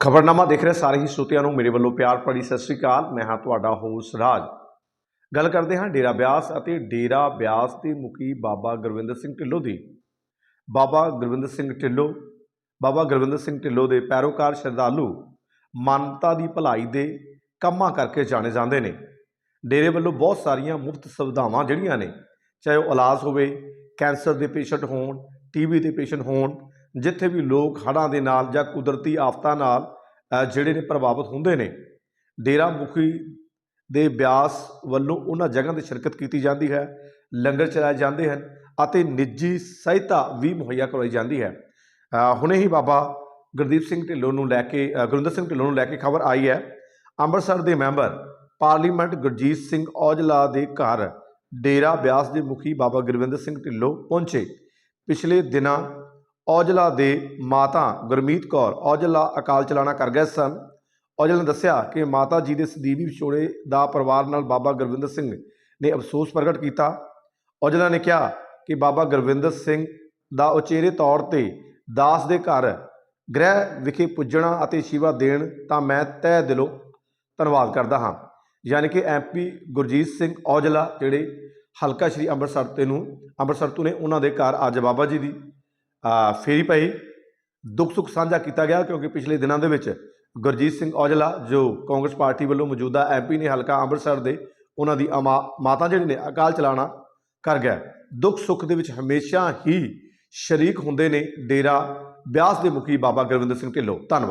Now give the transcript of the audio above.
ਖਬਰਨਾਮਾ ਦੇਖ ਰਹੇ ਸਾਰੇ ਹੀ ਸਰੋਤਿਆਂ ਨੂੰ ਮੇਰੇ ਵੱਲੋਂ ਪਿਆਰ ਭਰੀ ਸਤਿ ਸ੍ਰੀ ਅਕਾਲ। ਮੈਂ ਹਾਂ ਤੁਹਾਡਾ ਹੋਸ਼ ਰਾਜ। ਗੱਲ ਕਰਦੇ ਹਾਂ ਡੇਰਾ ਬਿਆਸ ਅਤੇ ਡੇਰਾ ਬਿਆਸ ਦੇ ਮੁਖੀ ਬਾਬਾ ਗੁਰਵਿੰਦਰ ਸਿੰਘ ਢਿੱਲੋਂ ਦੀ। ਬਾਬਾ ਗੁਰਵਿੰਦਰ ਸਿੰਘ ਢਿੱਲੋਂ ਬਾਬਾ ਗੁਰਵਿੰਦਰ ਸਿੰਘ ਢਿੱਲੋਂ ਦੇ ਪੈਰੋਕਾਰ ਸ਼ਰਧਾਲੂ ਮਾਨਵਤਾ ਦੀ ਭਲਾਈ ਦੇ ਕੰਮਾਂ ਕਰਕੇ ਜਾਣੇ ਜਾਂਦੇ ਨੇ। ਡੇਰੇ ਵੱਲੋਂ ਬਹੁਤ ਸਾਰੀਆਂ ਮੁਫਤ ਸੁਵਿਧਾਵਾਂ ਜਿਹੜੀਆਂ ਨੇ, ਚਾਹੇ ਉਹ ਇਲਾਜ ਹੋਵੇ, ਕੈਂਸਰ ਦੇ ਪੇਸ਼ੈਂਟ ਹੋਣ, ਟੀਬੀ ਦੇ ਪੇਸ਼ੈਂਟ ਹੋਣ ਜਿੱਥੇ ਵੀ ਲੋਕ ਹੜ੍ਹਾਂ ਦੇ ਨਾਲ ਜਾਂ ਕੁਦਰਤੀ ਆਫਤਾਂ ਨਾਲ ਜਿਹੜੇ ਨੇ ਪ੍ਰਭਾਵਿਤ ਹੁੰਦੇ ਨੇ ਡੇਰਾ ਮੁਖੀ ਦੇ ਬਿਆਸ ਵੱਲੋਂ ਉਹਨਾਂ ਜਗ੍ਹਾ ਤੇ ਸ਼ਿਰਕਤ ਕੀਤੀ ਜਾਂਦੀ ਹੈ ਲੰਗਰ ਚਲਾਏ ਜਾਂਦੇ ਹਨ ਅਤੇ ਨਿੱਜੀ ਸਹਾਇਤਾ ਵੀ ਮੁਹੱਈਆ ਕਰਵਾਈ ਜਾਂਦੀ ਹੈ। ਹੁਣੇ ਹੀ ਬਾਬਾ ਗੁਰਦੀਪ ਸਿੰਘ ਢਿੱਲੋਂ ਨੂੰ ਲੈ ਕੇ ਅ, ਗੁਰਿੰਦਰ ਸਿੰਘ ਢਿੱਲੋਂ ਨੂੰ ਲੈ ਕੇ ਖਬਰ ਆਈ ਹੈ। ਅੰਮ੍ਰਿਤਸਰ ਦੇ ਮੈਂਬਰ ਪਾਰਲੀਮੈਂਟ ਗੁਰਜੀਤ ਸਿੰਘ ਔਜਲਾ ਦੇ ਘਰ ਡੇਰਾ ਬਿਆਸ ਦੇ ਮੁਖੀ ਬਾਬਾ ਗੁਰਵਿੰਦਰ ਸਿੰਘ ਢਿੱਲੋਂ ਪਹੁੰਚੇ। ਪਿਛਲੇ ਦਿਨਾਂ ਔਜਲਾ ਦੇ ਮਾਤਾ ਗੁਰਮੀਤ ਕੌਰ ਔਜਲਾ ਅਕਾਲ ਚਲਾਣਾ ਕਰ ਗਏ ਸਨ। ਔਜਲਾ ਨੇ ਦੱਸਿਆ ਕਿ ਮਾਤਾ ਜੀ ਦੇ ਸਦੀਵੀ ਵਿਛੋੜੇ ਦਾ ਪਰਿਵਾਰ ਨਾਲ ਬਾਬਾ ਗੁਰਵਿੰਦਰ ਸਿੰਘ ਨੇ ਅਫਸੋਸ ਪ੍ਰਗਟ ਕੀਤਾ। ਔਜਲਾ ਨੇ ਕਿਹਾ ਕਿ ਬਾਬਾ ਗੁਰਵਿੰਦਰ ਸਿੰਘ ਦਾ ਉਚੇਰੇ ਤੌਰ ਤੇ ਦਾਸ ਦੇ ਘਰ ਗ੍ਰਹਿ ਵਿਖੇ ਪੁੱਜਣਾ ਅਤੇ ਸ਼ਿਵਾ ਦੇਣ ਤਾਂ ਮੈਂ ਤਹਿ ਦਿਲੋਂ ਧੰਨਵਾਦ ਕਰਦਾ ਹਾਂ। ਯਾਨੀ ਕਿ ਐਮਪੀ ਗੁਰਜੀਤ ਸਿੰਘ ਔਜਲਾ, ਜਿਹੜੇ ਹਲਕਾ ਸ਼੍ਰੀ ਅੰਮ੍ਰਿਤਸਰ ਤੇ ਨੂੰ, ਅੰਮ੍ਰਿਤਸਰ ਤੋਂ ਨੇ, ਉਹਨਾਂ ਦੇ ਘਰ ਅੱਜ ਬਾਬਾ ਜੀ ਦੀ ਫੇਰੀ ਪਈ। ਦੁੱਖ ਸੁੱਖ ਸਾਂਝਾ ਕੀਤਾ ਗਿਆ ਕਿਉਂਕਿ ਪਿਛਲੇ ਦਿਨਾਂ ਦੇ ਵਿੱਚ ਗੁਰਜੀਤ ਸਿੰਘ ਔਜਲਾ, ਜੋ ਕਾਂਗਰਸ ਪਾਰਟੀ ਵੱਲੋਂ ਮੌਜੂਦਾ ਐਮਪੀ ਨੇ ਹਲਕਾ ਅੰਮ੍ਰਿਤਸਰ ਦੇ ਉਹਨਾਂ ਦੀ ਅਮਾ- ਮਾਤਾ ਜਿਹੜੀ ਨੇ, ਅਕਾਲ ਚਲਾਣਾ ਕਰ ਗਿਆ। ਦੁੱਖ ਸੁੱਖ ਦੇ ਵਿੱਚ ਹਮੇਸ਼ਾ ਹੀ ਸ਼ਰੀਕ ਹੁੰਦੇ ਨੇ ਡੇਰਾ ਬਿਆਸ ਦੇ ਮੁਖੀ ਬਾਬਾ ਗੁਰਵਿੰਦਰ ਸਿੰਘ ਢਿੱਲੋਂ। ਧੰਨਵਾਦ।